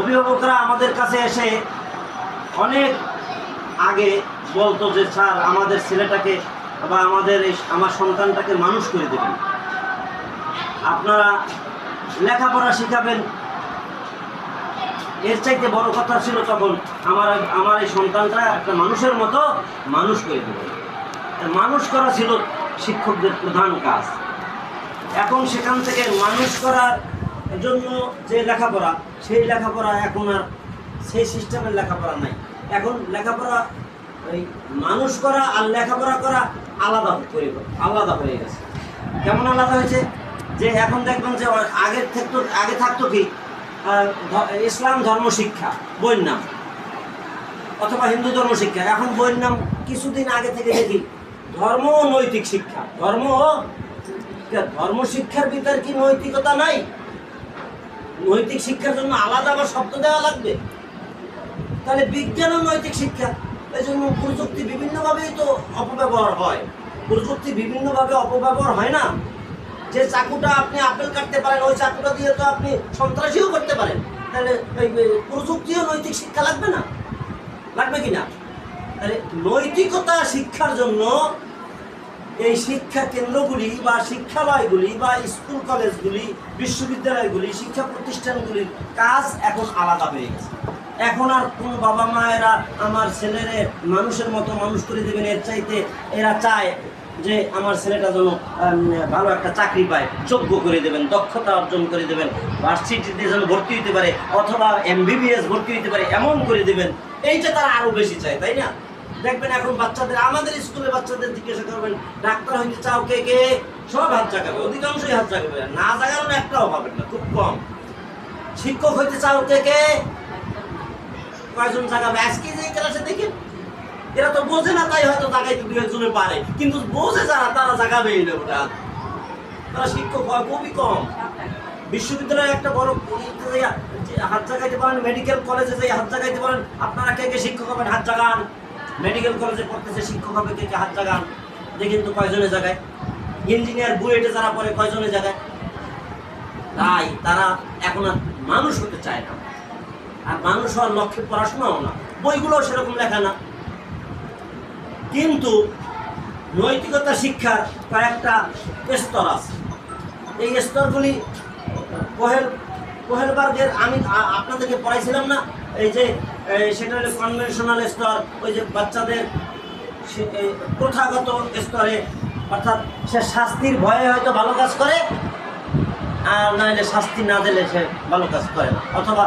অভিভাবকরা আমাদের কাছে এসে অনেক আগে বলতো যে, স্যার, আমাদের ছেলেটাকে বা আমাদের আমার সন্তানটাকে মানুষ করে দেবেন। আপনারা লেখাপড়া শিখাবেন। এর চাইতে বড় কথা ছিল তখন আমার আমার এই সন্তানটা একটা মানুষের মতো মানুষ করে দেবে মানুষ করা ছিল শিক্ষকদের প্রধান কাজ। এখন সেখান থেকে মানুষ করার জন্য যে লেখাপড়া, সেই লেখাপড়া এখন আর, সেই সিস্টেমের লেখাপড়া নাই। এখন লেখাপড়া ওই মানুষ করা আর লেখাপড়া করা আলাদা হয়ে আলাদা হয়ে গেছে। কেমন আলাদা হয়েছে? যে এখন দেখবেন যে আগের থাকতো, আগে থাকতো কি? ইসলাম ধর্ম শিক্ষা, বইয়ের নাম। অথবা হিন্দু ধর্ম শিক্ষা। এখন বইয়ের নাম কিছুদিন আগে থেকে দেখি, ধর্ম নৈতিক শিক্ষা। ধর্ম ধর্ম শিক্ষার ভিতর কি নৈতিকতা নাই? নৈতিক শিক্ষার জন্য আলাদা আবার শব্দ দেওয়া লাগবে? তাহলে বিজ্ঞান ও নৈতিক শিক্ষা, এই জন্য প্রযুক্তি বিভিন্নভাবেই তো অপব্যবহার হয়। প্রযুক্তি বিভিন্নভাবে অপব্যবহার হয় না? যে চাকুটা আপনি আপেল কাটতে পারেন, ওই চাকুটা দিয়ে তো আপনি সন্ত্রাসীও করতে পারেন। তাহলে প্রযুক্তিও নৈতিক শিক্ষা লাগবে না? লাগবে কি না? তাহলে নৈতিকতা শিক্ষার জন্য এই শিক্ষা কেন্দ্রগুলি বা শিক্ষালয়গুলি বা স্কুল কলেজগুলি, বিশ্ববিদ্যালয়গুলি, শিক্ষা প্রতিষ্ঠানগুলির কাজ এখন আলাদা হয়ে গেছে। এখন আর কোনো বাবা মায়েরা আমার ছেলেরে মানুষের মতো মানুষ করে দেবেন, এর চাইতে এরা চায় যে আমার ছেলেটা যেন ভালো একটা চাকরি পায়, যোগ্য করে দেবেন, দক্ষতা অর্জন করে দেবেন, ভার্সিটিতে যেন ভর্তি হতে পারে অথবা এমবিবিএস ভর্তি হতে পারে, এমন করে দেবেন, এইটা তারা আরও বেশি চায়, তাই না? দেখবেন এখন বাচ্চাদের, আমাদের স্কুলে বাচ্চাদের জিজ্ঞাসা করবেন, ডাক্তার হইতে চাও কে কে? সব হাত জাগাবে, অধিকাংশই হাত জাগাবে। না জাগানোর একটাও পাবেন না, খুব কম। শিক্ষক হইতে চাও কে কে? কয়জন জাগাবে? আজকে যে ক্লাসে দেখেন এরা তো বোঝে না, তাই হয়তো জাগাইতে দু একজনে পারে। কিন্তু বোঝে যারা, তারা জাগাবেই না ওটা। তারা শিক্ষক হয় খুবই কম। বিশ্ববিদ্যালয়ে একটা বড় হাত জাগাইতে পারেন, মেডিকেল কলেজে যাই হাত জাগাইতে পারেন, আপনারা কে কে শিক্ষক হবেন, হাত জাগান। মেডিকেল কলেজে পড়তেছে শিক্ষক হবে কে কে হাত জাগান দেখেন তো কয়জনে জায়গায়? ইঞ্জিনিয়ার বুয়েটে যারা পড়ে কয়জনে জায়গায়? তাই তারা এখন আর মানুষ হতে চায় না। আর মানুষ হওয়ার লক্ষ্যে পড়াশোনাও না। বইগুলো সেরকম লেখা না। কিন্তু নৈতিকতা শিক্ষার কয়েকটা স্তর আছে। এই স্তরগুলি কোহেল কোহেলবার্গের আমি আপনাদেরকে পড়াইছিলাম না? এই যে সেটা হলো কনভেনশনাল স্তর, ওই যে বাচ্চাদের প্রথাগত স্তরে, অর্থাৎ সে শাস্তির ভয়ে হয়তো ভালো কাজ করে, আর নাহলে শাস্তি না দিলে সে ভালো কাজ করে না, অথবা